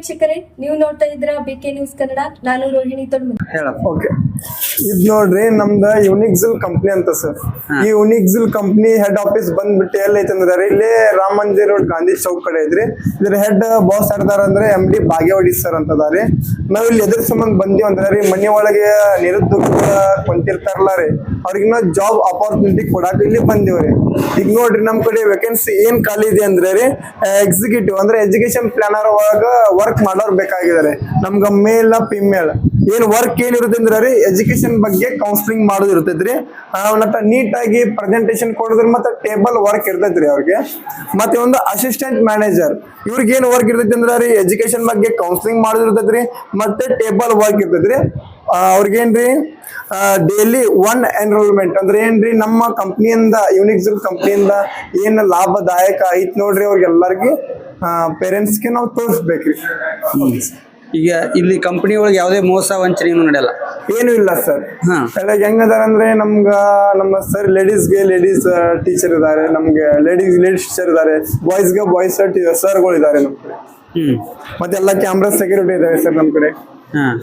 ವೀಕ್ಷಕರೇ ನೀವು ನೋಡ್ತಾ ಇದ್ರ ಬಿಕೆ ನ್ಯೂಸ್ ಕನ್ನಡ ನಾನು ರೋಹಿಣಿ ಓಕೆ ಇದ್ ನೋಡ್ರಿ ನಮ್ದ ಯುನಿಕ್ಸಿಲ್ ಕಂಪ್ನಿ ಅಂತ ಸರ್ ಈ ಯುನಿಕ್ಸಿಲ್ ಕಂಪ್ನಿ ಹೆಡ್ ಆಫೀಸ್ ಬಂದ್ಬಿಟ್ಟು ಎಲ್ಲೈತೆ ಅಂದ್ರೆ ಇಲ್ಲಿ ರಾಮ ಮಂದಿರ್ ರೋಡ್ ಗಾಂಧಿ ಚೌಕ್ ಕಡೆ ಐತ್ರಿ ಇದ್ರ ಹೆಡ್ ಬಾಸ್ ಆಡ್ತಾರ ಅಂದ್ರೆ ಎಂ ಡಿ ಬಾಗೇವಾಡಿ ಸರ್ ಅಂತ ಅದಾರಿ ನಾವ್ ಇಲ್ಲಿ ಎದ್ರ ಸಂಬಂಧ ಬಂದೀವಿ ಅಂದ್ರೆ ರೀ ಮನೆ ಒಳಗೆ ನಿರುದ್ಯೋಗ ಕುಂತಿರ್ತಾರಲ್ಲ ರೀ. ಅವ್ರಿಗಿನ್ನ ಜಾಬ್ ಅಪಾರ್ಚುನಿಟಿ ಕೊಡಾಕ ಇಲ್ಲಿ ಬಂದಿವ್ರಿ ಈಗ ನೋಡ್ರಿ ನಮ್ ಕಡೆ ವೇಕೆನ್ಸಿ ಏನ್ ಖಾಲಿ ಇದೆ ಅಂದ್ರೆ ರೀ ಎಕ್ಸಿಕ್ಯೂಟಿವ್ ಅಂದ್ರೆ ಎಜುಕೇಶನ್ ಪ್ಲಾನರ್ ಒಳಗ ವರ್ಕ್ ಮಾಡೋರ್ ಬೇಕಾಗಿದ್ದಾರೆ. ನಮ್ಗ ಮೇಲ್ ಫಿಮೇಲ್ ಏನ್ ವರ್ಕ್ ಏನಿರುತ್ತೆ ಅಂದ್ರೆ ರೀ ಎಜುಕೇಶನ್ ಬಗ್ಗೆ ಕೌನ್ಸಿಲಿಂಗ್ ಮಾಡೋದು ಇರ್ತೈತ್ರಿ. ಅವನತ್ರ ನೀಟಾಗಿ ಪ್ರೆಸೆಂಟೇಶನ್ ಕೊಡೋದ್ರ ಮತ್ತೆ ಟೇಬಲ್ ವರ್ಕ್ ಇರ್ತೈತ್ರಿ ಅವ್ರಿಗೆ. ಮತ್ತೆ ಒಂದು ಅಸಿಸ್ಟೆಂಟ್ ಮ್ಯಾನೇಜರ್ ಇವ್ರಿಗೆ ಏನ್ ವರ್ಕ್ ಇರ್ತೈತಿ ಅಂದ್ರೆ ರೀ ಎಜುಕೇಶನ್ ಬಗ್ಗೆ ಕೌನ್ಸಿಲಿಂಗ್ ಮಾಡೋದು ಇರ್ತೈತ್ರಿ, ಮತ್ತೆ ಟೇಬಲ್ ವರ್ಕ್ ಇರ್ತೈತ್ರಿ. ಅವ್ರಿಗೇನ್ರಿ ಡೈಲಿ ಒನ್ ಎನ್ರೋಲ್ಮೆಂಟ್ ಅಂದ್ರೆ ಏನ್ರಿ ನಮ್ಮ ಕಂಪ್ನಿಯಿಂದ ಯೂನಿಕ್ಸ್ ಕಂಪ್ನಿಯಿಂದ ಏನು ಲಾಭದಾಯಕ ಐತ್ ನೋಡ್ರಿ ಅವ್ರಿಗೆಲ್ಲರಿಗೆ. ಪೇರೆಂಟ್ಸ್ಗೆ ನಾವು ತೋರಿಸ್ಬೇಕ್ರಿ. ಈಗ ಇಲ್ಲಿ ಕಂಪನಿ ಒಳಗೆ ಯಾವುದೇ ಮೋಸ ವಂಚನೆ ನಡೆಯಲ್ಲ. ಏನು ಇಲ್ಲ ಸರ್ ಹೆಂಗದಾರ ಅಂದ್ರೆ ನಮ್ಗ ನಮ್ಮ ಸರ್ ಲೇಡೀಸ್ಗೆ ಲೇಡೀಸ್ ಟೀಚರ್ ಇದಾರೆ ನಮ್ಗೆ ಲೇಡೀಸ್ ಲೇಡೀಸ್ ಟೀಚರ್ ಇದಾರೆ ಬಾಯ್ಸ್ಗೆ ಬಾಯ್ಸ್ ಸರ್ಗಳು ಇದಾರೆ ನಮ್ ಕಡೆ. ಹ್ಮ್. ಮತ್ತೆ ಎಲ್ಲ ಕ್ಯಾಮ್ರಾ ಸೆಕ್ಯೂರಿಟಿ ಇದಾವೆ ಸರ್ ನಮ್ ಕಡೆ. ಹಾ.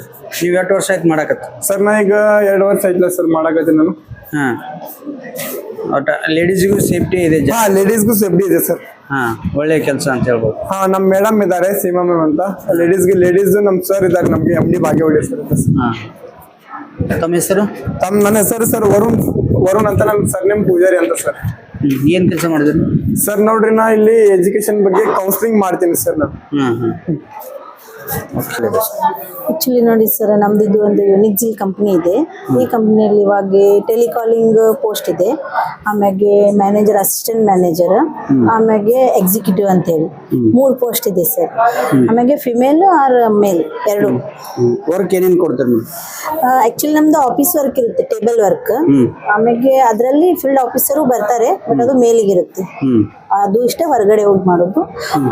ನೀವು ಎಷ್ಟು ವರ್ಷ ಆಯ್ತು ಮಾಡಕತ್ತ? ಸರ್ ನಾ ಈಗ ಎರಡು ವರ್ಷ ಆಯ್ತಲ್ಲ ಸರ್ ಮಾಡಕತ್ತೀನಿ ನಾನು. ಹಾಂ. ಲೇಡೀಸ್ಗೂ ಸೇಫ್ಟಿ ಇದೆ ಲೇಡೀಸ್ಗೂ ಸೇಫ್ಟಿ ಇದೆ ಸರ್ ಒಳ್ಳೆ ಕೆಲಸ ಅಂತ ಹೇಳ್ಬೋದು. ಹಾ ನಮ್ ಮೇಡಮ್ ಇದಾರೆ ಸೀಮಾ ಮ್ಯಾಮ್ ಅಂತ ಲೇಡೀಸ್ಗೆ ಲೇಡೀಸ್ ನಮ್ ಸರ್ ಇದಾರೆ ನಮ್ಗೆ ಎಂ ಡಿ ಭಾಗ್ಯ ಸರ್ ಅಂತ. ಸರ್. ಹಾ. ತಮ್ಮ ಹೆಸರು? ತಮ್ ನನ್ನ ಹೆಸರು ಸರ್ ವರುಣ್ ವರುಣ್ ಅಂತ ನನ್ನ ಸರ್ ನೇಮ್ ಪೂಜಾರಿ ಅಂತ ಸರ್. ಹ್ಮ್ ಏನ್ ಕೆಲಸ ಮಾಡಿದ್ರಿ ಸರ್ ನೋಡ್ರಿ ನಾ ಇಲ್ಲಿ ಎಜುಕೇಶನ್ ಬಗ್ಗೆ ಕೌನ್ಸಿಲಿಂಗ್ ಮಾಡ್ತೀನಿ ಸರ್ ನಾನು. ಹ್ಮ್ ಹ್ಮ್. ಆಕ್ಚುಲಿ ನೋಡಿ ಸರ್ ನಮ್ದು ಇದು ಒಂದು ಯುನಿಕ್ಜಿಲ್ ಕಂಪ್ನಿ ಇದೆ. ಈ ಕಂಪ್ನಿಯಲ್ಲಿ ಇವಾಗ ಟೆಲಿಕಾಲಿಂಗ್ ಪೋಸ್ಟ್ ಇದೆ. ಆಮ್ಯಾಗೆ ಮ್ಯಾನೇಜರ್ ಅಸಿಸ್ಟೆಂಟ್ ಮ್ಯಾನೇಜರ್ ಆಮ್ಯಾಗೆ ಎಕ್ಸಿಕ್ಯೂಟಿವ್ ಅಂತ ಹೇಳಿ ಮೂರು ಪೋಸ್ಟ್ ಇದೆ ಸರ್ ಆಮ್ಯಾಗೆ ಫಿಮೇಲ್ ಆರ್ ಮೇಲ್ ಎರಡು. ವರ್ಕ್ ಏನೇನು ಕೊಡ್ತಾರೆ ಆಕ್ಚುಲಿ ನಮ್ದು ಆಫೀಸ್ ವರ್ಕ್ ಇರುತ್ತೆ ಟೇಬಲ್ ವರ್ಕ್ ಆಮ್ಯಾಗೆ ಅದರಲ್ಲಿ ಫೀಲ್ಡ್ ಆಫೀಸರು ಬರ್ತಾರೆ ಬಟ್ ಅದು ಮೇಲಿಗೆ ಇರುತ್ತೆ. ಹ್ಮ್. ಅದು ಇಷ್ಟೇ ಹೊರಗಡೆ ಹೋಗಿ ಮಾಡೋದು.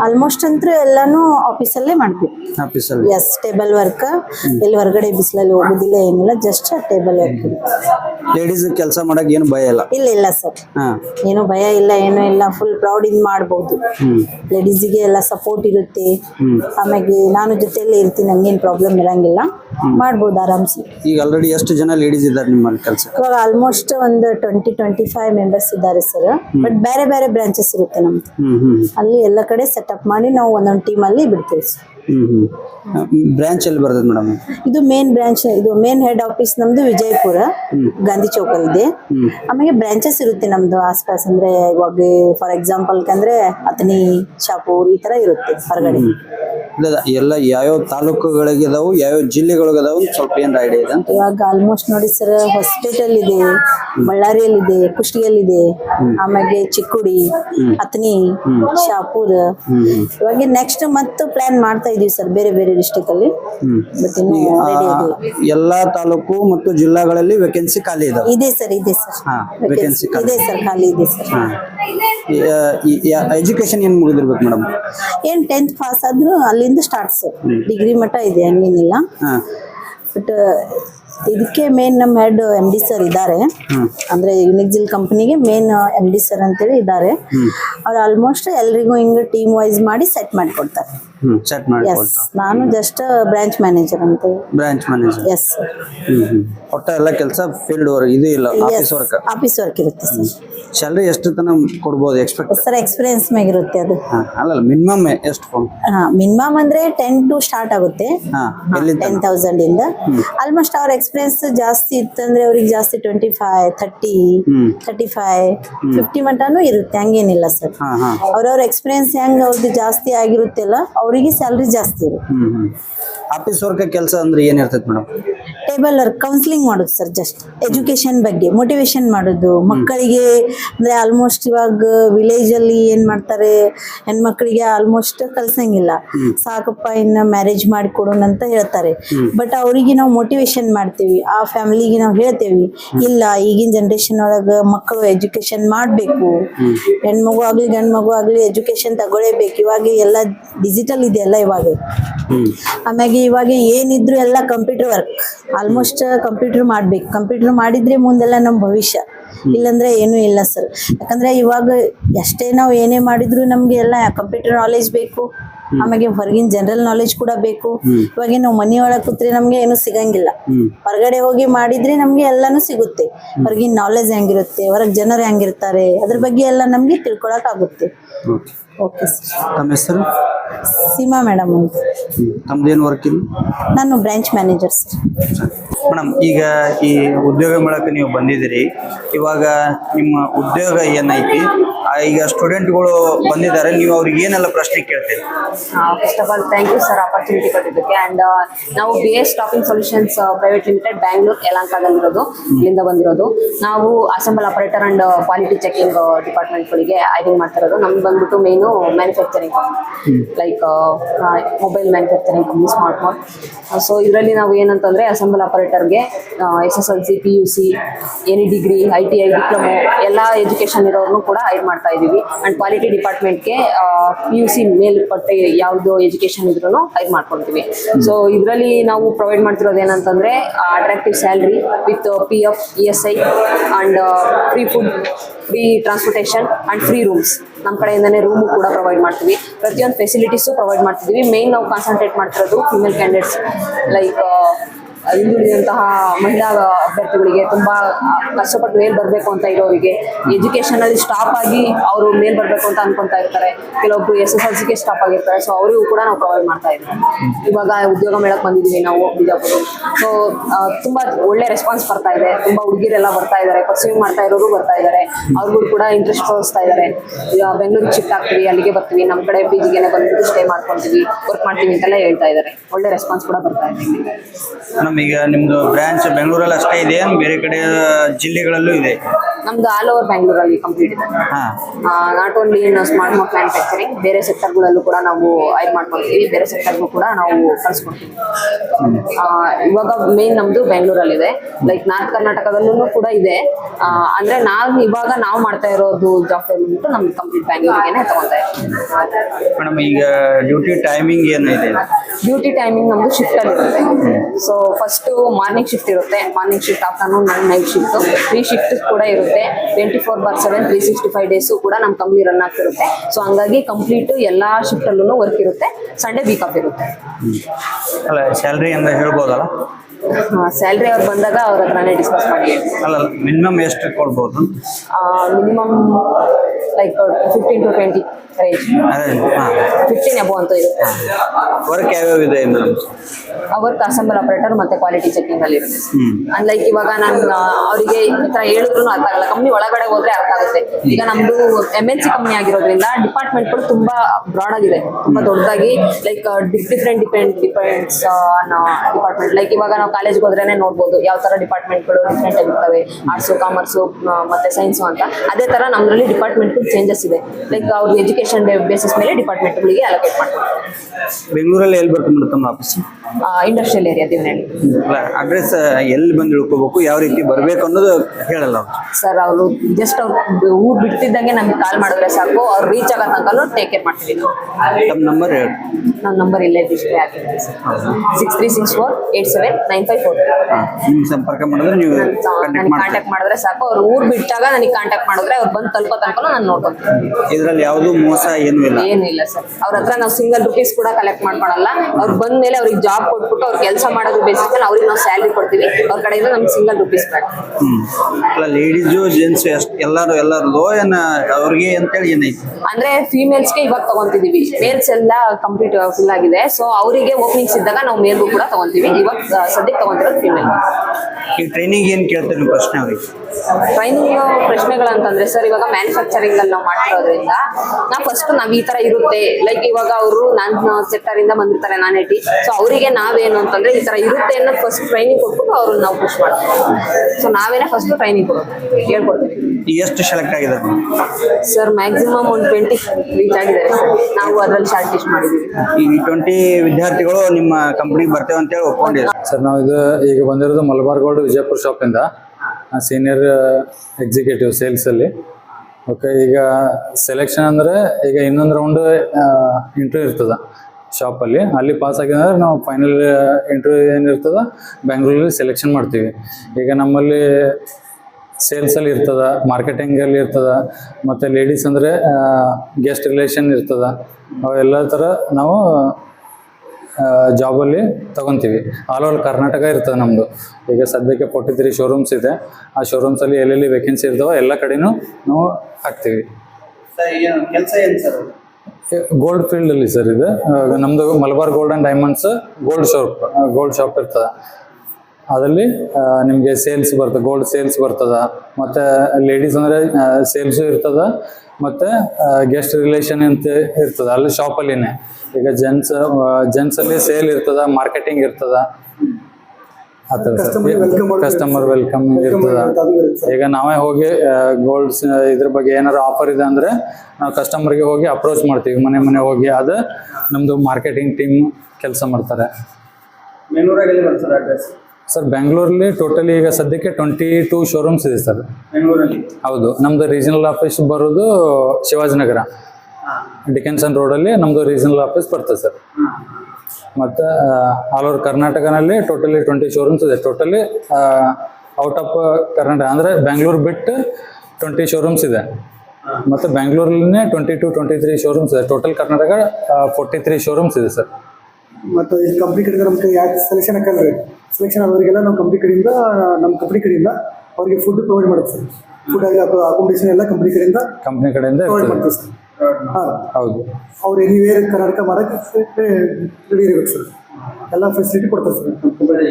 ಆಲ್ಮೋಸ್ಟ್ ಅಂತೂ ಎಲ್ಲಾನು ಆಫೀಸಲ್ಲೇ ಮಾಡ್ತೀವಿ. ಆಫೀಸಲ್ಲಿ ಎಸ್ ಟೇಬಲ್ ವರ್ಕ್ ಎಲ್ಲಿ ಹೊರಗಡೆ ಬಿಸಿಲಲ್ಲಿ ಹೋಗೋದಿಲ್ಲ ಏನಿಲ್ಲ ಜಸ್ಟ್ ಟೇಬಲ್ ವರ್ಕ್ ಲೇಡೀಸ್ ಕೆಲಸ ಮಾಡಕ್ ಏನು ಭಯ ಇಲ್ಲ? ಇಲ್ಲ ಇಲ್ಲ ಸರ್ ಏನು ಭಯ ಇಲ್ಲ ಏನು ಇಲ್ಲ ಫುಲ್ ಪ್ರೌಡ್ ಇಂದ ಮಾಡಬಹುದು ಲೇಡೀಸ್ಗೆ ಎಲ್ಲ ಸಪೋರ್ಟ್ ಇರುತ್ತೆ. ಆಮೇಲೆ ನಾನು ಜೊತೆಯಲ್ಲೇ ಇರ್ತೀನಿ ನಂಗೇನು ಪ್ರಾಬ್ಲಮ್ ಇರಂಗಿಲ್ಲ. ಮಾಡ್ಬೋದು ಆರಾಮ್ಸಿ. ಈಗ ಆಲ್ರೆಡಿ ಎಷ್ಟು ಜನ ಲೇಡೀಸ್ ಇದ್ದಾರೆ ನಿಮ್ಮ ಕೆಲಸ? ಇವಾಗ ಆಲ್ಮೋಸ್ಟ್ ಒಂದು ಟ್ವೆಂಟಿ ಟ್ವೆಂಟಿ ಫೈವ್ ಮೆಂಬರ್ಸ್ ಇದ್ದಾರೆ ಸರ್ ಬಟ್ ಬೇರೆ ಬೇರೆ ಬ್ರಾಂಚಸ್ ಇರುತ್ತೆ. ನಮ್ದು. ಹ್ಮ್ ಹ್ಮ್ ಅಲ್ಲಿ ಎಲ್ಲ ಕಡೆ ಸೆಟಪ್ ಮಾಡಿ ನಾವು ಒಂದೊಂದು ಟೀಮ್ ಅಲ್ಲಿ ಬಿಡ್ತೀವಿ ಸರ್. ಬ್ರಾಂಚ್ ಅಲ್ಲಿ ಬರ್ತದೆ ಮೇಡಮ್ ಇದು ಮೇನ್ ಬ್ರಾಂಚ್ ಇದು ಮೇನ್ ಹೆಡ್ ಆಫೀಸ್ ನಮ್ದು ವಿಜಯಪುರ ಗಾಂಧಿ ಚೌಕಲ್ ಇದೆ ಆಮೇಲೆ ಬ್ರಾಂಚಸ್ ಇರುತ್ತೆ ನಮ್ದು ಆಸ್ಪಾಸ್ ಅಂದ್ರೆ ಇವಾಗ ಫಾರ್ ಎಕ್ಸಾಂಪಲ್ ಅಂದ್ರೆ ಅತನಿ ಶಾಪೂರ್ ಈ ತರ ಇರುತ್ತೆ ಹೊರಗಡೆ. ಎಲ್ಲ ಯಾವ್ಯಾವ ತಾಲೂಕುಗಳಿಗೆ ಅದಾವು ಯಾವ್ಯಾವ ಜಿಲ್ಲೆಗಳಿಗೆ ಅದಾವು ಸ್ವಲ್ಪ ಏನ್ ಐಡಿಯಾ ಇದೆ ಅಂತ. ಇವಾಗ ಆಲ್ಮೋಸ್ಟ್ ನೋಡಿ ಸರ್ ಹಾಸ್ಪಿಟಲ್ ಇದೆ ಬಳ್ಳಾರಿಯಲ್ಲಿ ಇದೆ ಬಳ್ಳಾರಿಯಲ್ಲಿದೆ ಕುಷ್ಟಗಿಯಲ್ಲಿದೆ ಆಮೇಲೆ ಚಿಕ್ಕುಡಿ ಅತ್ನಿ ಶಾಪೂರ್. ಇವಾಗ ನೆಕ್ಸ್ಟ್ ಮತ್ತೆ ಪ್ಲಾನ್ ಮಾಡ್ತಾ ಇದೀವಿ ಸರ್ ಬೇರೆ ಬೇರೆ ಡಿಸ್ಟಿಕ್ ಅಲ್ಲಿ. ಬಟ್ ಇನ್ನು ಎಲ್ಲಾ ತಾಲೂಕು ಮತ್ತು ಜಿಲ್ಲಾಗಳಲ್ಲಿ ವೇಕೆನ್ಸಿ ಖಾಲಿ ಇದಾವೆ. ಇದೆ ಸರ್ ಇದೆ ಸರ್ ಹಾ, vacancy ಖಾಲಿ. ಇದೆ ಸರ್ ಖಾಲಿ ಇದೆ ಸರ್ ಎಜುಕೇಶನ್ ಏನ್ ಮುಗಿದಿರ್ಬೇಕು ಮೇಡಮ್ ಏನ್ ಟೆಂತ್ ಪಾಸ್ ಆದ್ರೂ ಅಲ್ಲಿಂದ ಸ್ಟಾರ್ಟ್ ಸರ್ ಡಿಗ್ರಿ ಮಟ್ಟ ಇದೆ ಹಂಗೇನಿಲ್ಲ. ಬಟ್ ಇದಕ್ಕೆ ಮೇನ್ ನಮ್ಮ ಹೆಡ್ ಎಂ ಡಿ ಸರ್ ಇದ್ದಾರೆ. ಅಂದ್ರೆ ಯುನಿಕ್ಜಿಲ್ ಕಂಪನಿಗೆ ಮೇನ್ ಎಂ ಡಿ ಸರ್ ಅಂತೇಳಿ ಇದ್ದಾರೆ. ಅವ್ರು ಆಲ್ಮೋಸ್ಟ್ ಎಲ್ರಿಗೂ ಹಿಂಗ್ ಟೀಮ್ ವೈಸ್ ಮಾಡಿ ಸೆಟ್ ಮಾಡಿ ಕೊಡ್ತಾರೆ ಹ್ಮ್ ಸೆಟ್ ಮಾಡಿ ಎಸ್ ನಾನು ಜಸ್ಟ್ ಬ್ರಾಂಚ್ ಮ್ಯಾನೇಜರ್ ಅಂತ. Branch manager yes hmm hmm. ಒಟ್ಟ ಎಲ್ಲ ಕೆಲಸ ಫೀಲ್ಡ್ ವರ್ಕ್ ಇದು ಇಲ್ಲ ಆಫೀಸ್ ವರ್ಕ್ ಆಫೀಸ್ ವರ್ಕ್ ಇರುತ್ತೆ ಸರ್. ಸ್ಯಾಲ್ರಿ ಎಷ್ಟು ತನ ಕೊಡ್ಬೋದು ಎಕ್ಸ್ಪೆಕ್ಟ್ ಸರ್ ಎಕ್ಸ್ಪೀರಿಯನ್ಸ್ ಮ್ಯಾಗಿರುತ್ತೆ ಅದು. ಅಲ್ಲಲ್ಲ ಮಿನಿಮಮ್ ಎಷ್ಟು ಫೋನ್ ಹಾ ಮಿನಿಮಮ್ ಅಂದ್ರೆ ಟೆನ್ ಟು ಸ್ಟಾರ್ಟ್ ಆಗುತ್ತೆ. ಟೆನ್ ತೌಸಂಡ್ ಇಂದ. ಆಲ್ಮೋಸ್ಟ್ ಅವ್ರ ಎಕ್ಸ್ಪೀರಿಯನ್ಸ್ ಜಾಸ್ತಿ ಇತ್ತಂದ್ರೆ ಅವ್ರಿಗೆ ಜಾಸ್ತಿ twenty five thirty hmm. Thirty five fifty ಮಟನೂ ಇರುತ್ತೆ ಹಂಗೇನಿಲ್ಲ ಸರ್. ಅವ್ರವ್ರ ಎಕ್ಸ್ಪೀರಿಯನ್ಸ್ ಹೆಂಗ್ ಅವ್ರದ್ದು ಜಾಸ್ತಿ ಆಗಿರುತ್ತಲ್ಲ ಅವರಿಗೆ ಸ್ಯಾಲ್ರಿ ಜಾಸ್ತಿ ಇರುತ್ತೆ. ಆಫೀಸ್ ವರ್ಕ್ ಕೆಲಸ ಅಂದ್ರೆ ಏನ್ ಇರ್ತೈತಿ ಮೇಡಮ್? ಟೇಬಲ್ ವರ್ಕ್ ಕೌನ್ಸಿಲಿಂಗ್ ಮಾಡೋದು ಸರ್ ಜಸ್ಟ್ ಎಜುಕೇಶನ್ ಬಗ್ಗೆ. ಮೋಟಿವೇಶನ್ ಮಾಡೋದು. ಮಕ್ಕಳಿಗೆ ಅಂದ್ರೆ ಆಲ್ಮೋಸ್ಟ್ ಇವಾಗ ವಿಲೇಜ್ ಅಲ್ಲಿ ಏನ್ ಮಾಡ್ತಾರೆ ಹೆಣ್ಮಕ್ಳಿಗೆ ಆಲ್ಮೋಸ್ಟ್ ಕಲ್ಸಂಗಿಲ್ಲ. ಸಾಕಪ್ಪ ಇನ್ನ ಮ್ಯಾರೇಜ್ ಮಾಡಿಕೊಡೋಣ ಅಂತ ಹೇಳ್ತಾರೆ. ಬಟ್ ಅವರಿಗೆ ನಾವು ಮೋಟಿವೇಶನ್ ಮಾಡ್ತೀವಿ. ಆ ಫ್ಯಾಮಿಲಿಗೆ ನಾವು ಹೇಳ್ತೇವಿ ಇಲ್ಲ ಈಗಿನ ಜನ್ರೇಷನ್ ಒಳಗ ಮಕ್ಕಳು ಎಜುಕೇಶನ್ ಮಾಡಬೇಕು. ಹೆಣ್ಮಗು ಆಗ್ಲಿ ಗಂಡ್ ಮಗು ಆಗ್ಲಿ ಎಜುಕೇಶನ್ ತಗೊಳ್ಳೇಬೇಕು ಇವಾಗ ಎಲ್ಲ ಡಿಜಿಟಲ್ ಇದೆ ಎಲ್ಲ ಇವಾಗ ಆಮ್ಯಾಗೆ ಇವಾಗ ಏನಿದ್ರು ಎಲ್ಲ ಕಂಪ್ಯೂಟರ್ ವರ್ಕ್ ಆಲ್ಮೋಸ್ಟ್ ಕಂಪ್ಯೂಟರ್ ಮಾಡ್ಬೇಕು. ಕಂಪ್ಯೂಟರ್ ಮಾಡಿದ್ರೆ ಮುಂದೆಲ್ಲ ನಮ್ಮ ಭವಿಷ್ಯ. ಇಲ್ಲಂದ್ರೆ ಏನೂ ಇಲ್ಲ ಸರ್ ಯಾಕಂದ್ರೆ ಇವಾಗ ಎಷ್ಟೇ ನಾವು ಏನೇ ಮಾಡಿದ್ರು ನಮ್ಗೆ ಎಲ್ಲ ಕಂಪ್ಯೂಟರ್ ನಾಲೆಜ್ ಬೇಕು. ಆಮೇಲೆ ಹೊರಗಿನ ಜನರಲ್ ನಾಲೆಜ್ ಕೂಡ ಬೇಕು. ಇವಾಗ ನಾವು ಮನೆಯೊಳಗೆ ಕೂತ್ರೆ ನಮ್ಗೆ ಏನು ಸಿಗಂಗಿಲ್ಲ. ಹೊರಗಡೆ ಹೋಗಿ ಮಾಡಿದ್ರೆ ನಮ್ಗೆ ಎಲ್ಲಾನು ಸಿಗುತ್ತೆ. ಹೊರಗಿನ ನಾಲೆಜ್ ಹೆಂಗಿರುತ್ತೆ? ಹೊರಗ್ ಜನರು ಹೆಂಗಿರ್ತಾರೆ? ಅದ್ರ ಬಗ್ಗೆ ಎಲ್ಲ ನಮ್ಗೆ ತಿಳ್ಕೊಳಕ್ ಆಗುತ್ತೆ. Okay sir. ತಮ್ಮ ಹೆಸರು? ಸೀಮಾ ಮೇಡಮ್ ಅಂತ. ತಮ್ದೇನು ವರ್ಕ್ ಇಲ್ಲಿ ನಾನು ಬ್ರಾಂಚ್ ಮ್ಯಾನೇಜರ್ ಸರ್. ಮೇಡಮ್ ಈಗ ಈ ಉದ್ಯೋಗ ಮೇಳಕ್ಕೆ ನೀವು ಬಂದಿದ್ದೀರಿ. ಇವಾಗ ನಿಮ್ಮ ಉದ್ಯೋಗ ಏನೈತಿ? ಈಗ ಸ್ಟೂಡೆಂಟ್ಗಳು ಬಂದಿದ್ದಾರೆ ನೀವು ಅವ್ರಿಗೆ ಏನೆಲ್ಲ ಪ್ರಶ್ನೆ ಕೇಳ್ತೀರಿ? First of all thank you sir opportunity ಕೊಟ್ಟಿದ್ದಕ್ಕೆ. ಆ್ಯಂಡ್ ನಾವು B S staffing solutions private limited Bangalore ಯಲಹಂಕದಲ್ಲಿರೋದು ಇಲ್ಲಿಂದ ಬಂದಿರೋದು. ನಾವು assemble operator and quality checking ಡಿಪಾರ್ಟ್ಮೆಂಟ್ಗಳಿಗೆ ಐಡಿಂಗ್ ಮಾಡ್ತಿರೋದು. ನಮ್ಗೆ ಬಂದ್ಬಿಟ್ಟು main manufacturing like mobile manufacturing company smart phone so ಇದರಲ್ಲಿ ನಾವು ಏನಂತಂದ್ರೆ assemble ಆಪರೇಟರ್ಗೆ S S L C P U C any degree I T I diploma ಎಲ್ಲ ಎಜುಕೇಷನ್ ಇರೋರ್ನು ಕೂಡ ಹೈರ್ ಮಾಡ್ತಾ ಇದ್ದೀವಿ ಅಂಡ್ ಕ್ವಾಲಿಟಿ ಡಿಪಾರ್ಟ್ಮೆಂಟ್ಗೆ ಪಿ ಯು ಸಿ ಮೇಲ್ಪಟ್ಟ ಯಾವುದು ಎಜುಕೇಷನ್ ಇದ್ರೂ ಹೈರ್ ಮಾಡ್ಕೊಳ್ತೀವಿ. ಸೊ ಇದರಲ್ಲಿ ನಾವು ಪ್ರೊವೈಡ್ ಮಾಡ್ತಿರೋದು ಏನಂತಂದ್ರೆ attractive salary with P F E S I and free food free transportation and free rooms ನಮ್ಮ ಕಡೆಯಿಂದನೇ ರೂಮು ಕೂಡ ಪ್ರೊವೈಡ್ ಮಾಡ್ತೀವಿ. ಪ್ರತಿಯೊಂದು ಫೆಸಿಲಿಟೀಸು ಪ್ರೊವೈಡ್ ಮಾಡ್ತಿದ್ದೀವಿ ಮೇನ್ ನಾವು ಕಾನ್ಸಂಟ್ರೇಟ್ ಮಾಡ್ತಿರೋದು ಫಿಮೇಲ್ ಕ್ಯಾಂಡಿಡೇಟ್ಸ್ ಲೈಕ್ ಹಿಂದುಳಿದಂತಹ ಮಹಿಳಾ ಅಭ್ಯರ್ಥಿಗಳಿಗೆ ತುಂಬಾ ಕಷ್ಟಪಟ್ಟು ಮೇಲ್ ಬರಬೇಕು ಅಂತ ಇರೋರಿಗೆ ಎಜುಕೇಶನ್ ಅಲ್ಲಿ ಸ್ಟಾಪ್ ಆಗಿ ಅವರು ಮೇಲ್ ಬರಬೇಕು ಅಂತ ಅನ್ಕೊಂತಾ ಇರ್ತಾರೆ. ಕೆಲವೊಬ್ರು ಎಸ್ ಎಸ್ ಎಲ್ ಸಿಗೆ ಸ್ಟಾಪ್ ಆಗಿರ್ತಾರೆ. ಸೊ ಅವರಿಗೂ ಕೂಡ ನಾವು ಪ್ರೊವೈಡ್ ಮಾಡ್ತಾ ಇದ್ದೀವಿ. ಇವಾಗ ಉದ್ಯೋಗ ಮೇಳಕ್ಕೆ ಬಂದಿದ್ದೀವಿ ನಾವು ಬಿಜಾಪುರ ಸೊ ತುಂಬಾ ಒಳ್ಳೆ ರೆಸ್ಪಾನ್ಸ್ ಬರ್ತಾ ಇದೆ. ತುಂಬಾ ಹುಡುಗಿರೆಲ್ಲ ಬರ್ತಾ ಇದ್ದಾರೆ. ಪರ್ಸ್ಯೂಮ್ ಮಾಡ್ತಾ ಇರೋರು ಬರ್ತಾ ಇದ್ದಾರೆ. ಅವ್ರಿಗೂ ಕೂಡ ಇಂಟ್ರೆಸ್ಟ್ ತೋರಿಸ್ತಾ ಇದ್ದಾರೆ. ಬೆಂಗಳೂರಿಗೆ ಶಿಫ್ಟ್ ಆಗ್ತೀವಿ, ಅಲ್ಲಿಗೆ ಬರ್ತೀವಿ ನಮ್ಮ ಕಡೆ ಪಿ ಜಿಗೆ ಬಂದ್ಬಿಟ್ಟು ಸ್ಟೇ ಮಾಡ್ಕೊಂತೀವಿ ವರ್ಕ್ ಮಾಡ್ತೀವಿ ಅಂತೆಲ್ಲ ಹೇಳ್ತಾ ಇದ್ದಾರೆ. ಒಳ್ಳೆ ರೆಸ್ಪಾನ್ಸ್ ಕೂಡ ಬರ್ತಾ ಇದೆ. ಈಗ ನಿಮ್ದು ಬ್ರಾಂಚ್ ಬೆಂಗಳೂರಲ್ಲಿ ಅಷ್ಟೇ ಇದೆ ಬೇರೆ ಕಡೆ ಜಿಲ್ಲೆಗಳಲ್ಲೂ ಇದೆ. ನಮ್ದು ಆಲ್ ಓವರ್ ಬ್ಯಾಂಗ್ಳೂರಲ್ಲಿ ಕಂಪ್ಲೀಟ್ ಇದೆ. ಹಾ. ನಾಟ್ ಓನ್ಲಿ ಇನ್ ಸ್ಮಾರ್ಟ್ ಮೋಟ್ ಮ್ಯಾನುಫ್ಯಾಕ್ಚರಿಂಗ್ ಬೇರೆ ಸೆಕ್ಟರ್ಗಳಲ್ಲೂ ಕೂಡ ನಾವು ಐರ್ ಮಾಡ್ಕೊಳ್ತೀವಿ ಬೇರೆ ಸೆಕ್ಟರ್ಗೂ ಕೂಡ ನಾವು ಕಳ್ಸ್ಕೊಡ್ತೀವಿ. ಆ, ಇವಾಗ ಮೇನ್ ನಮ್ದು ಬೆಂಗಳೂರಲ್ಲಿದೆ ಲೈಕ್ ನಾರ್ತ್ ಕರ್ನಾಟಕದಲ್ಲೂ ಕೂಡ ಇದೆ. ಅಂದ್ರೆ ನಾವು ಇವಾಗ ನಾವು ಮಾಡ್ತಾ ಇರೋದು ಜಾಬ್ ಬಂದ್ಬಿಟ್ಟು ನಮ್ದು ಕಂಪ್ಲೀಟ್ ಬ್ಯಾಂಗ್ಳೂರಿಗೆನೆ ತಗೊಂತಾ ಇದ್ದೀವಿ. ಮೇಡಮ್ ಈಗ ಡ್ಯೂಟಿ ಟೈಮಿಂಗ್ ಏನಿದೆ ಡ್ಯೂಟಿ ಟೈಮಿಂಗ್ ನಮ್ದು ಶಿಫ್ಟ್ ಅಲ್ಲಿ ಇರುತ್ತೆ. ಸೊ ಫಸ್ಟ್ ಮಾರ್ನಿಂಗ್ ಶಿಫ್ಟ್ ಇರುತ್ತೆ. Morning shift afternoon night shift three shift ಕೂಡ ಇರುತ್ತೆ. Twenty four bar seven three sixty five days ಕೂಡ ನಮ್ಮ ಕಂಪ್ನಿ ರನ್ ಆಗ್ತಿರುತ್ತೆ. ಸೊ ಹಂಗಾಗಿ ಕಂಪ್ಲೀಟ್ ಎಲ್ಲಾ ಶಿಫ್ಟ್ ಅಲ್ಲೂ ವರ್ಕ್ ಇರುತ್ತೆ. ಸಂಡೇ ವೀಕ್ ಆಫ್ ಇರುತ್ತೆ. ಅಲ್ಲ ಸ್ಯಾಲ್ರಿ ಅಂತ ಹೇಳ್ಬೋದಲ್ಲ? ಸ್ಯಾಲ್ರಿ ಅವ್ರು ಬಂದಾಗ ಅವ್ರ ಹತ್ರನೇ ಡಿಸ್ಕಸ್ ಮಾಡಿ ಅಲ್ಲ ಮಿನಿಮಮ್ ಎಷ್ಟು ಕೊಡ್ಬೋದು? Minimum like fifteen to twenty range fifteen above ಅಂತ ಇರುತ್ತೆ ವರ್ಕ್ ಯಾವ್ಯಾವ ಇದೆ ವರ್ಕ್ ಅಸೆಂಬಲ್ ಆಪರೇಟರ್ ಮತ್ತೆ ಕ್ವಾಲಿಟಿ ಚೆಕಿಂಗ್ ಅಲ್ಲಿ ಇರುತ್ತೆ. ಅಂಡ್ ಲೈಕ್ ಇವಾಗ ನಾನು ಅವರಿಗೆ ಈ ತರ ಹೇಳಿದ್ರು ಅರ್ಥ ಆಗಲ್ಲ. ಕಂಪ್ನಿ ಒಳಗಡೆ ಹೋದ್ರೆ ಅರ್ಥ ಆಗುತ್ತೆ. ಈಗ ನಮ್ದು ಎಂ ಎನ್ ಸಿ ಕಂಪ್ನಿ ಆಗಿರೋದ್ರಿಂದ ಡಿಪಾರ್ಟ್ಮೆಂಟ್ಗಳು ತುಂಬಾ ಬ್ರಾಡ್ ಆಗಿದೆ. ತುಂಬಾ ದೊಡ್ಡದಾಗಿ like different different depends department like ಇವಾಗ ನಾವು ಕಾಲೇಜ್ಗೆ ಹೋದ್ರೆ ನೋಡ್ಬೋದು ಯಾವ ತರ ಡಿಪಾರ್ಟ್ಮೆಂಟ್ಗಳು ಡಿಫ್ರೆಂಟ್ ಆಗಿರ್ತವೆ. ಆರ್ಟ್ಸು ಕಾಮರ್ಸು ಮತ್ತೆ ಸೈನ್ಸು ಅಂತ. ಅದೇ ತರ ನಮ್ಮಲ್ಲಿ ಡಿಪಾರ್ಟ್ಮೆಂಟ್ ಚೇಂಜಸ್ ಇದೆ. ಲೈಕ್ ಅವ್ರ ಎಜುಕೇಶನ್ ಬೇಸಿಸ್ ಮೇಲೆ ಡಿಪಾರ್ಟ್ಮೆಂಟ್ಗಳಿಗೆ ಅಲೋಕೇಟ್ ಮಾಡ್ತಾರೆ. ಬೆಂಗಳೂರಲ್ಲಿ ಎಲ್ಲಿ ಬರ್ತದೆ ಮೇಡಮ್ ತಮ್ಮ office industrial area Devanahalli. Address ಎಲ್ಲಿ ಬಂದು ಇಳ್ಕೋಬೇಕು ಯಾವ ರೀತಿ ಬರಬೇಕು ಅನ್ನೋದು ಹೇಳಲ್ಲ ಸರ್ ಅವರು ಜಸ್ಟ್ ಅವ್ರು ಊರ್ ಬಿಡ್ತಿದ್ದಂಗೆ ನಮ್ಗೆ ಕಾಲ್ ಮಾಡಿದ್ರೆ ಸಾಕು. ಅವ್ರು ರೀಚ್ ಆಗೋ ತನಕ ಟೇಕ್ ಕೇರ್ ಮಾಡ್ತೀವಿ ನಮ್ಮ ನಂಬರ್ ಹೇಳಿ. ನಮ್ಮ ನಂಬರ್ ಇಲ್ಲೇ ಡಿಸ್ಪ್ಲೇ ಆಗಿದೆ six three six four eight seven nine five four ನಿಮ್ಗೆ ಸಂಪರ್ಕ ಮಾಡಿದ್ರೆ ನೀವು ಕಾಂಟ್ಯಾಕ್ಟ್ ಮಾಡಿದ್ರೆ ಸಾಕು. ಅವ್ರು ಊರ್ ಬಿಟ್ಟಾಗ ನನಗೆ ಕಾಂಟ್ಯಾಕ್ಟ್ ಮಾಡಿದ್ರೆ ಅವ್ರು ಬಂದು ತಲುಪೋ ತನಕ ನಾನು ಇದರಲ್ಲಿ ಯಾವುದು ಮೋಸ ಏನು ಇಲ್ಲ. ಏನಿಲ್ಲ ಸರ್. ಅವ್ರ ಹತ್ರ ನಾವು ಸಿಂಗಲ್ ರುಪೀಸ್ ಕೂಡ ಕಲೆಕ್ಟ್ ಮಾಡ್ಕೊಳಲ್ಲ. ಅವ್ರು ಬಂದ ಮೇಲೆ ಅವ್ರಿಗೆ ಜಾಬ್ ಕೊಟ್ಬಿಟ್ಟು ಅವ್ರು ಕೆಲಸ ಮಾಡೋದು ಬೇಸಿಸ್ ಮೇಲೆ ಅವ್ರಿಗೆ ನಾವು ಸ್ಯಾಲ್ರಿ ಕೊಡ್ತೀವಿ. ಅವ್ರ ಕಡೆಯಿಂದ ನಮ್ಗೆ ಸಿಂಗಲ್ ರುಪೀಸ್ ಬೇಡ ಅಲ್ಲ ಲೇಡೀಸು ಜೆಂಟ್ಸ್ ಎಷ್ಟು ಎಲ್ಲರೂ ಲೋ ಏನ ಅವ್ರಿಗೆ ಅಂತೇಳಿ ಏನೈತಿ ಅಂದ್ರೆ ಫಿಮೇಲ್ಸ್ಗೆ ಇವಾಗ ತಗೊಂತಿದೀವಿ. ಮೇಲ್ಸ್ ಎಲ್ಲ ಕಂಪ್ಲೀಟ್ ಫುಲ್ ಆಗಿದೆ. ಸೊ ಅವರಿಗೆ ಓಪನಿಂಗ್ಸ್ ಇದ್ದಾಗ ನಾವು ಮೇಲ್ಗೂ ಕೂಡ ತಗೊಂತೀವಿ. ಇವಾಗ ಸದ್ಯಕ್ಕೆ ತಗೊಂತಿರೋದು ಫಿಮೇಲ್ ಈ ಟ್ರೈನಿಂಗ್ ಏನ್ ಕೇಳ್ತಾರೆ ನೀವು ಪ್ರಶ್ನೆ ಅವ್ರಿಗೆ? ಟ್ರೈನಿಂಗ್ ಪ್ರಶ್ನೆಗಳಂತಂದ್ರೆ ಸರ್ ಇವಾಗ ಮ್ಯಾನುಫ್ಯಾಕ್ಚರಿಂಗ್ ಅಲ್ಲಿ ನಾವು ಮಾಡ್ತಿರೋದ್ರಿಂದ ನಾವು ಫಸ್ಟ್ ನಾವ್ ಈ ತರ ಇರುತ್ತೆ. ಲೈಕ್ ಇವಾಗ ಅವರು ನನ್ನ ಸೆಕ್ಟರ್ ಇಂದ ಬಂದಿರ್ತಾರೆ ನಾನ್ ಐಟಿ ಸೊ ಅವರಿಗೆ ನಾವೇನು ಅಂತಂದ್ರೆ ಈ ತರ ಇರುತ್ತೆ ಅನ್ನೋದು ಫಸ್ಟ್ ಟ್ರೈನಿಂಗ್ ಕೊಟ್ಬಿಟ್ಟು ಅವ್ರನ್ನ ನಾವು ಪುಷ್ ಮಾಡ್ತೀವಿ. ಸೊ ನಾವೇನೇ ಫಸ್ಟ್ ಟ್ರೈನಿಂಗ್ ಕೊಡೋದು. ಹೇಳ್ಕೊಡ್ತೀವಿ ಎಷ್ಟು ಸೆಲೆಕ್ಟ್ ಆಗಿದೆ ಸರ್ ಮ್ಯಾಕ್ಸಿಮಮ್ ಒಂದು ಟ್ವೆಂಟಿ ರೀಚ್ ಆಗಿದ್ದಾರೆ. ಸರ್ ನಾವು ಅದ್ರಲ್ಲಿ ಶಾರ್ಟ್ ಲಿಸ್ಟ್ ಮಾಡಿದೀವಿ. ಈ ಟ್ವೆಂಟಿ ವಿದ್ಯಾರ್ಥಿಗಳು ನಿಮ್ಮ ಕಂಪ್ನಿಗೆ ಬರ್ತೇವೆ ಅಂತೇಳಿ ಒಪ್ಕೊಂಡಿದ್ದಾರೆ? ಸರ್ ನಾವು ಇದು ಈಗ ಬಂದಿರೋದು ಮಲಬಾರ್ ಗೋಲ್ಡ್ ವಿಜಯಪುರ ಶಾಪಿಂದ ಸೀನಿಯರ್ ಎಕ್ಸಿಕ್ಯೂಟಿವ್ ಸೇಲ್ಸಲ್ಲಿ ಓಕೆ ಈಗ ಸೆಲೆಕ್ಷನ್ ಅಂದರೆ ಈಗ ಇನ್ನೊಂದು ರೌಂಡ್ ಇಂಟರ್ವ್ಯೂ ಇರ್ತದೆ ಶಾಪಲ್ಲಿ ಅಲ್ಲಿ. ಪಾಸ್ ಆಗಿದ್ರೆ ನಾವು ಫೈನಲ್ ಇಂಟರ್ವ್ಯೂ ಏನಿರ್ತದೆ ಬೆಂಗಳೂರಲ್ಲಿ ಸೆಲೆಕ್ಷನ್ ಮಾಡ್ತೀವಿ. ಈಗ ನಮ್ಮಲ್ಲಿ ಸೇಲ್ಸಲ್ಲಿ ಇರ್ತದೆ ಮಾರ್ಕೆಟಿಂಗಲ್ಲಿ ಇರ್ತದ, ಮತ್ತೆ ಲೇಡೀಸ್ ಅಂದರೆ ಗೆಸ್ಟ್ ರಿಲೇಷನ್ ಇರ್ತದೆ. ಅವೆಲ್ಲ ಥರ ನಾವು ಜಾಬಲ್ಲಿ ತೊಗೊತೀವಿ. ಆಲ್ ಓವರ್ ಕರ್ನಾಟಕ ಇರ್ತದೆ ನಮ್ಮದು ಈಗ ಸದ್ಯಕ್ಕೆ ಫೋರ್ಟಿ ತ್ರೀ ಶೋರೂಮ್ಸ್ ಇದೆ. ಆ ಶೋರೂಮ್ಸಲ್ಲಿ ಎಲ್ಲೆಲ್ಲಿ ವೇಕೆನ್ಸಿ ಇರ್ತಾವ ಎಲ್ಲ ಕಡೆನೂ ನಾವು ಹಾಕ್ತೀವಿ. ಸರ್ ಏನು ಕೆಲಸ ಏನು ಸರ್? ಗೋಲ್ಡ್ ಫೀಲ್ಡ್ ಅಲ್ಲಿ ಸರ್ ಇದು. ನಮ್ಮದು ನಮ್ದು Malabar gold and diamonds gold shop gold shop ಇರ್ತದೆ. ಅದರಲ್ಲಿ ನಿಮಗೆ ಸೇಲ್ಸ್ ಬರ್ತದೆ ಗೋಲ್ಡ್ ಸೇಲ್ಸ್ ಬರ್ತದೆ. ಮತ್ತು ಲೇಡೀಸ್ ಅಂದರೆ ಸೇಲ್ಸು ಇರ್ತದೆ. ಮತ್ತು ಗೆಸ್ಟ್ ರಿಲೇಷನ್ ಅಂತ ಇರ್ತದೆ. ಅಲ್ಲಿ ಶಾಪಲ್ಲಿನೇ ಈಗ ಜೆಂಟ್ಸ್ ಜೆಂಟ್ಸ್ ಅಲ್ಲಿ ಸೇಲ್ ಇರ್ತದ ಮಾರ್ಕೆಟಿಂಗ್ ಇರ್ತದ. ಆ ಥರ ಕಸ್ಟಮರ್ ವೆಲ್ಕಮ್ ಇರ್ತದ. ಈಗ ನಾವೇ ಹೋಗಿ ಗೋಲ್ಡ್ಸ್ ಇದ್ರ ಬಗ್ಗೆ ಏನಾರ ಆಫರ್ ಇದೆ ಅಂದ್ರೆ ನಾವು ಕಸ್ಟಮರ್ಗೆ ಹೋಗಿ ಅಪ್ರೋಚ್ ಮಾಡ್ತೀವಿ. ಮನೆ ಮನೆ ಹೋಗಿ ಅದು ನಮ್ದು ಮಾರ್ಕೆಟಿಂಗ್ ಟೀಮ್ ಕೆಲಸ ಮಾಡ್ತಾರೆ. ಸರ್ ಬೆಂಗಳೂರಲ್ಲಿ ಟೋಟಲಿ ಈಗ ಸದ್ಯಕ್ಕೆ ಟ್ವೆಂಟಿ ಟೂ ಶೋರೂಮ್ಸ್ ಇದೆ ಸರ್ ಹೌದು. ನಮ್ದು ರೀಜನಲ್ ಆಫೀಸ್ ಬರೋದು ಶಿವಾಜಿನಗರ. ಡಿಕೆನ್ಸನ್ ರೋಡಲ್ಲಿ ನಮ್ದು ರೀಜನಲ್ ಆಫೀಸ್ ಬರ್ತದೆ ಸರ್ ಮತ್ತು ಆಲ್ ಓವರ್ ಕರ್ನಾಟಕನಲ್ಲಿ ಟೋಟಲಿ ಟ್ವೆಂಟಿ ಶೋರೂಮ್ಸ್ ಇದೆ. ಟೋಟಲಿ ಔಟ್ ಆಫ್ ಕರ್ನಾಟಕ ಅಂದರೆ ಬೆಂಗಳೂರು ಬಿಟ್ಟು ಟ್ವೆಂಟಿ ಶೋರೂಮ್ಸ್ ಇದೆ. ಮತ್ತು ಬೆಂಗಳೂರಲ್ಲಿನೇ twenty two twenty three showrooms ಇದೆ. Total Karnataka forty three showrooms ಇದೆ ಸರ್ ಮತ್ತು ಈ ಕಂಪ್ನಿ ಕಡೆಯಿಂದ ನಮ್ಗೆ ಯಾಕೆ ಸೆಲೆಕ್ಷನ್ ಹಾಕಲ್ರಿ? ಸೆಲೆಕ್ಷನ್ ಆದವರಿಗೆಲ್ಲ ನಮ್ಮ ಕಂಪ್ನಿ ಕಡೆಯಿಂದ ನಮ್ಮ ಕಂಪ್ನಿ ಕಡೆಯಿಂದ ಅವರಿಗೆ ಫುಡ್ ಪ್ರೊವೈಡ್ ಮಾಡುತ್ತೆ ಸರ್ ಫುಡ್ ಆಗಲಿ ಅಕಾಮಿಡೇಷನ್ ಎಲ್ಲ ಕಂಪ್ನಿ ಕಡೆಯಿಂದ ಕಂಪ್ನಿ ಕಡೆಯಿಂದ ಪ್ರೊವೈಡ್ ಮಾಡ್ತೀವಿ ಸರ್ ಹೌದು. ಅವ್ರು ಎನಿವೇರ್ ಕರ್ನಾಟಕ ಮಾಡಕ್ಕೆ ರೆಡಿ ಇರ್ಬೇಕು ಸರ್. ಎಲ್ಲ ಫೆಸಿಲಿಟಿ ಕೊಡ್ತಾರೆ ಸರ್.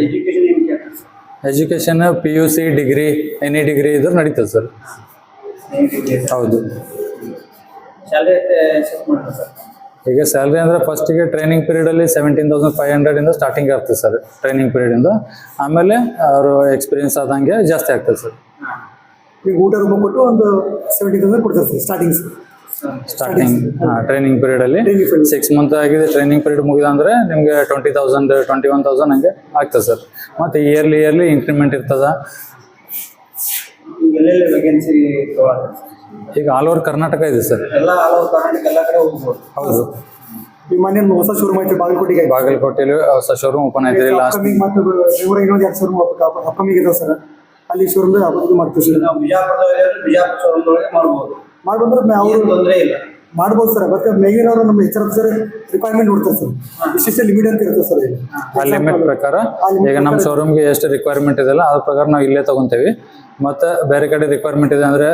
ಎಜುಕೇಶನ್ ಏನು ಕೇಳ್ತಾರೆ education P U C degree any degree ಇದ್ರು ನಡೀತದೆ ಸರ್. ಹೌದು. ಈಗ ಸ್ಯಾಲ್ರಿ ಅಂದ್ರೆ ಫಸ್ಟಿಗೆ ಟ್ರೈನಿಂಗ್ ಪೀರಿಯಡಲ್ಲಿ ಸೆವೆಂಟೀನ್ ತೌಸಂಡ್ ಫೈವ್ ಹಂಡ್ರೆಡಿಂದ ಸ್ಟಾರ್ಟಿಂಗ್ ಆಗ್ತದೆ ಸರ್ ಟ್ರೈನಿಂಗ್ ಪೀರಿಯಡಿಂದ ಆಮೇಲೆ ಅವರು ಎಕ್ಸ್ಪೀರಿಯನ್ಸ್ ಆದಂಗೆ ಜಾಸ್ತಿ ಆಗ್ತದೆ ಸರ್. ಈಗ ಊಟ ರೂಪ ಕೊಟ್ಟು ಒಂದು ಸೆವೆಂಟಿ ತೌಸಂಡ್ ಕೊಡ್ತಾರೆ sir starting sir starting training period ಅಲ್ಲಿ. ಸಿಕ್ಸ್ ಮಂತ್ ಆಗಿದೆ. ಟ್ರೈನಿಂಗ್ ಪೀರಿಯಡ್ ಮುಗಿದ ಅಂದ್ರೆ ನಿಮ್ಗೆ twenty thousand twenty one thousand ಹಂಗೆ ಆಗ್ತದೆ ಸರ್ ಮತ್ತೆ ಇಯರ್ಲಿ ಇಯರ್ಲಿ ಇನ್ಕ್ರಿಮೆಂಟ್ ಇರ್ತದ. ಈಗ ಎಲ್ಲೆಲ್ಲಿ ವೇಕೆನ್ಸಿ ಈಗ ಆಲ್ ಓವರ್ ಕರ್ನಾಟಕ ಇದೆ ಸರ್ ಎಲ್ಲ ಆಲ್ ಓವರ್ ಕರ್ನಾಟಕ ಎಲ್ಲ ಕಡೆ ಹೋಗ್ಬೋದು. ಹೌದು. ಈ ಮನೆ ಹೊಸ ಶೋರೂಮ್ ಐತೆ ಬಾಗಲಕೋಟೆಗೆ ಬಾಗಲಕೋಟೆಯಲ್ಲಿ ಹೊಸ ಶೋರೂಮ್ ಓಪನ್ ಆಯ್ತು. ಲಾಸ್ಟ್ ಅಪ್ಕಮಿಂಗ್ ಮತ್ತು ಬೆಂಗಳೂರು ಇನ್ನೊಂದು ಎರಡು ಶೋರೂಮ್ ಅಪ್ಕಮಿಂಗ್ ಇದಾವೆ ಸರ್ ಅಲ್ಲಿ ಶೋರೂಮ್ ಇದು ಮಾಡ್ತೀವಿ ಸರ್ ನಾವು ಬಿಜಾಪುರದೊಳಗೆ ಬಿಜಾಪುರ ಶೋರೂಮ್ದೊಳಗೆ ಮಾಡ್ಬೋದು. ಮಾಡ್ಬಂದ್ರೆ ಏನು ಅವರು ತೊಂದರೆ ಇಲ್ಲ. ಮಾಡ್ಬೋದು ಸರ್. ಮತ್ತೆ ಮೇಗಿನ ಅವರು ನಮ್ಮ ಎಚ್ ಆರ್ ಸರ್ ರಿಕ್ವೈರ್ಮೆಂಟ್ ನೋಡ್ತಾರೆ ಸರ್. ಇಷ್ಟಿಷ್ಟೇ ಲಿಮಿಟ್ ಅಂತ ಇರ್ತದೆ ಸರ್ ಆ ಲಿಮಿಟ್ ಪ್ರಕಾರ ಈಗ ನಮ್ಮ ಶೋರೂಮ್ಗೆ ಎಷ್ಟು ರಿಕ್ವೈರ್ಮೆಂಟ್ ಇದೆಯಲ್ಲ ಅದ್ರ ಪ್ರಕಾರ ನಾವು ಇಲ್ಲೇ ತಗೊಂತೀವಿ. ಮತ್ತು ಬೇರೆ ಕಡೆ ರಿಕ್ವೈರ್ಮೆಂಟ್ ಇದೆ ಅಂದರೆ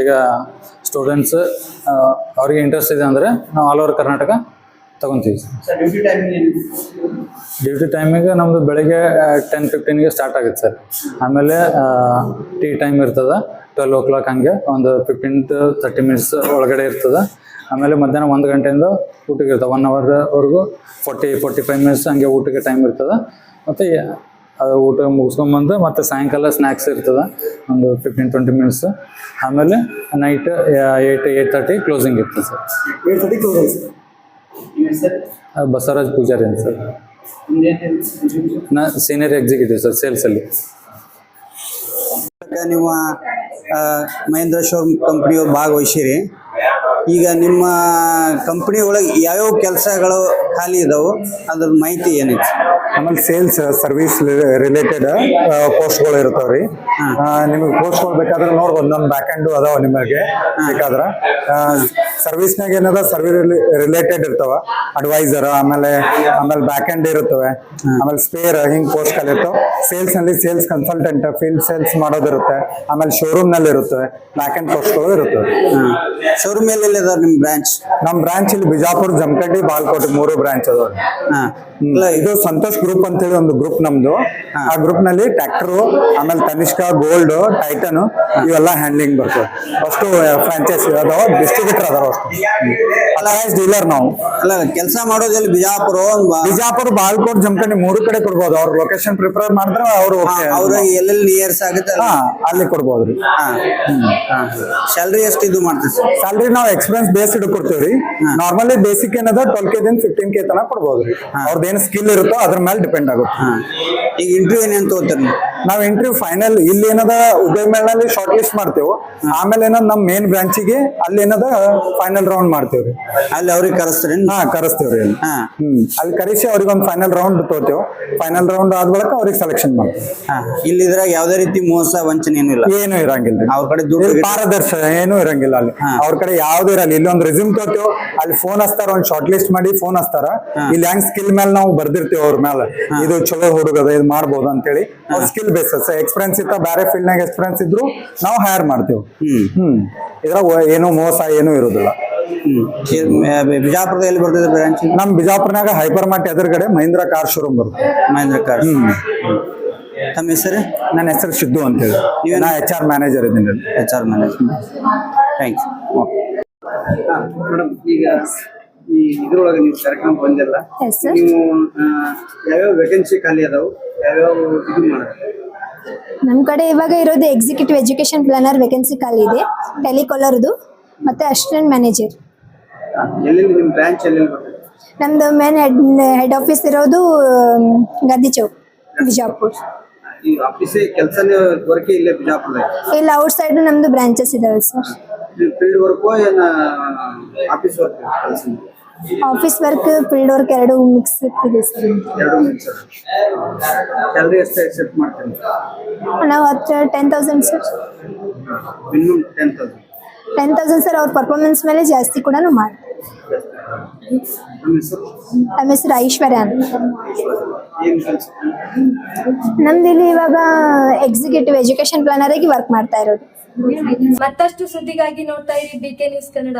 ಈಗ ಸ್ಟೂಡೆಂಟ್ಸ್ ಅವ್ರಿಗೆ ಇಂಟ್ರೆಸ್ಟ್ ಇದೆ ಅಂದರೆ ನಾವು ಆಲ್ ಓವರ್ ಕರ್ನಾಟಕ ತಗೊಂತೀವಿ. ಸರ್ ಡ್ಯೂಟಿ ಟೈಮಿಂಗ್ ಏನು ಡ್ಯೂಟಿ ಟೈಮಿಗೆ ನಮ್ಮದು ಬೆಳಗ್ಗೆ ಟೆನ್ ಫಿಫ್ಟೀನ್ಗೆ ಸ್ಟಾರ್ಟ್ ಆಗುತ್ತೆ ಸರ್. ಆಮೇಲೆ ಟೀ ಟೈಮ್ ಇರ್ತದೆ ಟ್ವೆಲ್ ಓ ಕ್ಲಾಕ್ ಹಂಗೆ ಒಂದು ಫಿಫ್ಟೀನ್ ಟು ತರ್ಟಿ ಮಿನಿಟ್ಸ್ ಒಳಗಡೆ ಇರ್ತದೆ. ಆಮೇಲೆ ಮಧ್ಯಾಹ್ನ ಒಂದು ಗಂಟೆಯಿಂದ ಊಟಕ್ಕೆ ಇರ್ತದೆ ಒನ್ ಅವರ್ವರೆಗೂ ಫೋರ್ಟಿ ಫೋರ್ಟಿ ಫೈವ್ ಮಿನಿಟ್ಸ್ ಹಂಗೆ ಊಟಕ್ಕೆ ಟೈಮ್ ಇರ್ತದೆ. ಮತ್ತು ಅದು ಊಟ ಮುಗಿಸ್ಕೊಂಬಂದು ಮತ್ತು ಸಾಯಂಕಾಲ ಸ್ನ್ಯಾಕ್ಸ್ ಇರ್ತದೆ ಒಂದು ಫಿಫ್ಟೀನ್ ಟ್ವೆಂಟಿ ಮಿನಿಟ್ಸ್ ಆಮೇಲೆ night eight eight thirty closing ಇರ್ತದೆ sir. Eight thirty closing sir? Basavaraj Pujari ಅಂತ ಸರ್. ನಾ ಸೀನಿಯರ್ ಎಕ್ಸಿಕ್ಯೂಟಿವ್ ಸರ್ ಸೇಲ್ಸ್ ಅಲ್ಲಿ. ನಿಮ್ಮ ಮಹೇಂದ್ರ ಶೋರೂಮ್ ಕಂಪ್ನಿಯವ್ರು ಭಾಗವಹಿಸಿರಿ. ಈಗ ನಿಮ್ಮ ಕಂಪ್ನಿ ಒಳಗೆ ಯಾವ್ಯಾವ ಕೆಲಸಗಳು ಖಾಲಿ ಇದಾವೆ? ಅದ್ರ ಮಾಹಿತಿ ಏನೈತಿ ಆಮೇಲೆ ಸೇಲ್ಸ್ ಸರ್ವಿಸ್ ರಿಲೇಟೆಡ್ ಪೋಸ್ಟ್ಗಳು ಇರ್ತಾವ ರೀ ನಿಮಗೆ ಪೋಸ್ಟ್ ಬೇಕಾದ್ರೆ ನೋಡ್ಬೋದು ನಮ್ಮ ಬ್ಯಾಕ್ ಹ್ಯಾಂಡು ಅದಾವ ನಿಮಗೆ ಬೇಕಾದ್ರೆ. ಸರ್ವಿಸ್ನಾಗ ಏನದ ಸರ್ವಿಸ್ ರಿಲೇಟೆಡ್ ಇರ್ತಾವ. ಅಡ್ವೈಸರ್ ಆಮೇಲೆ ಆಮೇಲೆ ಬ್ಯಾಕ್ ಹ್ಯಾಂಡ್ ಇರುತ್ತವೆ. ಆಮೇಲೆ ಸ್ಪೇರ್ ಹಿಂಗೆ ಪೋಸ್ಟ್ಗಳು ಇರ್ತಾವ. ಸೇಲ್ಸ್ನಲ್ಲಿ ಸೇಲ್ಸ್ ಕನ್ಸಲ್ಟೆಂಟ್ ಫೀಲ್ಡ್ ಸೇಲ್ಸ್ ಮಾಡೋದಿರುತ್ತೆ. ಆಮೇಲೆ ಶೋರೂಮ್ನಲ್ಲಿ ಇರುತ್ತವೆ. ಬ್ಯಾಕ್ ಹ್ಯಾಂಡ್ ಕೋರ್ಸ್ಗಳು ಇರುತ್ತವೆ. ಶೋರೂಮ್ ಎಲ್ಲಿ ಇದಾವೆ ನಿಮ್ಮ ಬ್ರಾಂಚ್ ನಮ್ಮ ಬ್ರಾಂಚ್ ಇಲ್ಲಿ ಬಿಜಾಪುರ್ ಜಮಖಂಡಿ ಬಾಲ್ಕೋಟೆ ಮೂರು ಬ್ರಾಂಚ್ ಅದಾವ. ಇಲ್ಲ ಇದು ಸಂತೋಷ್ ಗ್ರೂಪ್ ಅಂತ ಹೇಳಿ ಒಂದು ಗ್ರೂಪ್ ನಮ್ದು. ಆ ಗ್ರೂಪ್ನಲ್ಲಿ ಟ್ರ್ಯಾಕ್ಟರ್ ಆಮೇಲೆ ತನಿಷ್ಕ ಗೋಲ್ಡ್ ಟೈಟನ್ ಇವೆಲ್ಲ ಹ್ಯಾಂಡ್ಲಿಂಗ್ ಬರ್ತದೆ ಅಷ್ಟು ಫ್ರಾಂಚೈಸಿ ಅದಾವ ಡಿಸ್ಟ್ರಿಬ್ಯೂಟರ್ ಅದಾವ ಅಷ್ಟು ಡೀಲರ್ ನಾವು. ಅಲ್ಲ ಕೆಲಸ ಮಾಡೋದೆಲ್ಲಿ ಬಿಜಾಪುರ ವಿಜಾಪುರ ಬಿಜಾಪುರ ಬಾಲ್ಕೋಟ್ ಜಮಖಂಡಿ ಮೂರು ಕಡೆ ಕೊಡ್ಬೋದು. ಅವ್ರ ಲೊಕೇಶನ್ ಪ್ರಿಪೇರ್ ಮಾಡಿದ್ರೆ ಅವ್ರು ಹಾ, ಅವ್ರ ಎಲ್ಲೆಲ್ಲಿ ನಿಯರ್ಸ್ ಆಗುತ್ತೆ ಹಾ ಅಲ್ಲಿ ಕೊಡ್ಬೋದ್ರಿ. ಸ್ಯಾಲ್ರಿ ಎಷ್ಟು ಇದು ಮಾಡ್ತೀವಿ ಸ್ಯಾಲ್ರಿ ನಾವು ಎಕ್ಸ್ಪೀರಿಯನ್ಸ್ ಬೇಸ್ ಕೊಡ್ತೀವಿ ರೀ ನಾರ್ಮಲಿ ಬೇಸಿಕ್ ಏನದ ಟ್ವೆಲ್ ಕೆ ದಿಂದ ಫಿಫ್ಟೀನ್ ಕೆ ತನಕ ಕೊಡ್ಬೋದು ರೀ ಅವ್ರದ್ದು ಏನು ಸ್ಕಿಲ್ ಇರುತ್ತೋ ಅದ್ರ ಮೇಲೆ ಡಿಪೆಂಡ್ ಆಗುತ್ತೆ. ಹಾಂ. ಈಗ ಇಂಟರ್ವ್ಯೂ ಏನೇನು ತೊಗೋತಾರೆ ನೀವು ಇಂಟರ್ವ್ಯೂ ಫೈನಲ್ ಇಲ್ಲಿ ಏನದ ಉದಯ ಮೇಳನಲ್ಲಿ ಶಾರ್ಟ್ ಲಿಸ್ಟ್ ಮಾಡ್ತೇವೆ. ಆಮೇಲೆ ಏನದ ನಮ್ ಮೇನ್ ಬ್ರಾಂಚಿಗೆ ಅಲ್ಲಿ ಏನದ ಫೈನಲ್ ರೌಂಡ್ ಮಾಡ್ತೇವ್ರಿ. ಅಲ್ಲಿ ಅವ್ರಿಗೆ ಕರೆಸ್ತೀರಿ ಹಾ ಕರೆಸ್ತೇವ್ರಿ ಅಲ್ಲಿ. ಹಾ. ಹ್ಮ್. ಅಲ್ಲಿ ಕರೆಸಿ ಅವ್ರಿಗೆ ಒಂದು ಫೈನಲ್ ರೌಂಡ್ ತೋತೇವ್ ಫೈನಲ್ ರೌಂಡ್ ಆದ ಬಳಿಕ ಅವ್ರಿಗೆ ಸೆಲೆಕ್ಷನ್ ಮಾಡ್ತೇವೆ. ಹಾ ಇಲ್ಲಿ ಇದ್ರಾಗ ಯಾವ್ದೇ ರೀತಿ ಮೋಸ ವಂಚನೆ ಏನು ಇಲ್ಲ. ಏನು ಇರಂಗಿಲ್ಲ ಅವ್ರ ಕಡೆ ದುಡ್ಡು ಏನು ಇರಂಗಿಲ್ಲ ಅಲ್ಲಿ. ಹಾ. ಅವ್ರ ಕಡೆ ಯಾವ್ದು ಇರಲ್ಲ. ಇಲ್ಲಿ ಒಂದು ರೆಸ್ಯೂಮ್ ತೋತೇವ್ ಅಲ್ಲಿ ಫೋನ್ ಹಚ್ತಾರ ಒಂದ್ ಶಾರ್ಟ್ ಲಿಸ್ಟ್ ಮಾಡಿ ಫೋನ್ ಹಚ್ತಾರ. ಇಲ್ಲಿ ಹೆಂಗ್ ಸ್ಕಿಲ್ ಮೇಲೆ ನಾವು ಬರ್ದಿರ್ತೇವೆ ಅವ್ರ ಮೇಲೆ ಇದು ಚಲೋ ಹುಡುಗದ ಇದು ಮಾಡ್ಬೋದು ಅಂತೇಳಿ. ಹೇಳಿ ಸ್ಕಿಲ್ ಬೇಸಸ್ ಎಕ್ಸ್ಪೀರಿಯನ್ಸ್ ಇತ್ತ ಬೇರೆ ಫೀಲ್ಡ್ ನಾಗ ಎಕ್ಸ್ಪೀರಿಯನ್ಸ್ ಇದ್ರು ನಾವು ಹೈರ್ ಮಾಡ್ತೇವೆ. ಹ್ಮ್. ಇದ್ರಾಗ ಏನು ಮೋಸ ಏನು ಇರೋದಿಲ್ಲ. ಬಿಜಾಪುರದ ಎಲ್ಲಿ ಬರ್ತದೆ ಬ್ರಾಂಚ್ ನಮ್ ಬಿಜಾಪುರ್ನಾಗ ಹೈಪರ್ ಮಾರ್ಟ್ ಎದುರುಗಡೆ ಮಹೇಂದ್ರ ಕಾರ್ ಶೋರೂಮ್ ಬರುತ್ತೆ. Mahindra car hmm. ತಮ್ಮ ಹೆಸರು? ನನ್ನ ಹೆಸರು ಸಿದ್ದು ಅಂತೇಳಿ. ನೀವು ನಾ ಎಚ್ ಆರ್ ಮ್ಯಾನೇಜರ್ ಇದ್ದೀನಿ. H R manager thanks madam ಈಗ ಈ ಇದ್ರೊಳಗೆ ನೀವು ಕಾರ್ಯಕ್ರಮ ಬಂದಿಲ್ಲ. ನೀವು ಯಾವ್ಯಾವ ವೇಕೆನ್ಸಿ ಖಾಲಿ ಅದಾವು? ಯಾವ್ಯಾವ ಇದು ಮಾಡಿದ್ರೆ? ನಮ್ಮ ಕಡೆ ಇವಾಗ ಇರೋದು ಎಕ್ಸಿಕ್ಯೂಟಿವ್ ಎಜುಕೇಶನ್ ಪ್ಲಾನರ್ ವೇಕೆನ್ಸಿ ಖಾಲಿ ಇದೆ. ಟೆಲಿಕಾಲರ್ದು ಮತ್ತೆ ಅಸಿಸ್ಟೆಂಟ್ ಮ್ಯಾನೇಜರ್ ಎಲ್ಲೆಲ್ಲಿ ನಿಮ್ಮ ಬ್ರಾಂಚ್ ಎಲ್ಲೆಲ್ಲಿ ಬರ್ತದೆ ನಮ್ದು ಮೇನ್ ಹೆಡ್ ಹೆಡ್ ಆಫೀಸ್ ಇರೋದು ಗಾಂಧಿ ಚೌಕ್ ಬಿಜಾಪುರ್. ಇಲ್ಲ ಆಫೀಸೇ ಕೆಲಸನೇ ವರ್ಕ್ ಇಲ್ಲೇ ಬಿಜಾಪುರದಾಗ ಇಲ್ಲಿ ಔಟ್ ಸೈಡ್ ನಮ್ದು ಬ್ರಾಂಚಸ್ ಇದಾವೆ ಸರ್ ಫೀಲ್ಡ್ ವರ್ಕು ಏನ ಆಫೀಸ್ ವರ್ಕ್ ಕೆಲಸ ಆಫೀಸ್ ವರ್ಕ್ ಫೀಲ್ಡ್ ವರ್ಕ್ ಎರಡು ಮಿಕ್ಸ್ ಇದೆ ಸರ್ ಎರಡು ಮಿಕ್ಸ್ ಸ್ಯಾಲ್ರಿ ಎಷ್ಟು ಎಕ್ಸೆಪ್ಟ್ ಮಾಡ್ತೀನಿ ನಾವು ಹತ್ರ ten thousand sir minimum ten thousand ten thousand sir ಅವ್ರ ಪರ್ಫಾರ್ಮೆನ್ಸ್ ಮೇಲೆ ಜಾಸ್ತಿ ಕೂಡ ಮಾಡ್ತೀವಿ. ನಮ್ಮ ಹೆಸರು? ಐಶ್ವರ್ಯ ಅಂತ. ನಮ್ದು ಇಲ್ಲಿ ಇವಾಗ ಎಕ್ಸಿಕ್ಯೂಟಿವ್ ಎಜುಕೇಶನ್ ಪ್ಲಾನರ್ ಆಗಿ ವರ್ಕ್ ಮಾಡ್ತಾ ಇರೋದು. ಮತ್ತಷ್ಟು ಸುದ್ದಿಗಾಗಿ ನೋಡ್ತಾ ಇರಿ ಬಿ ಕೆ ನ್ಯೂಸ್ ಕನ್ನಡ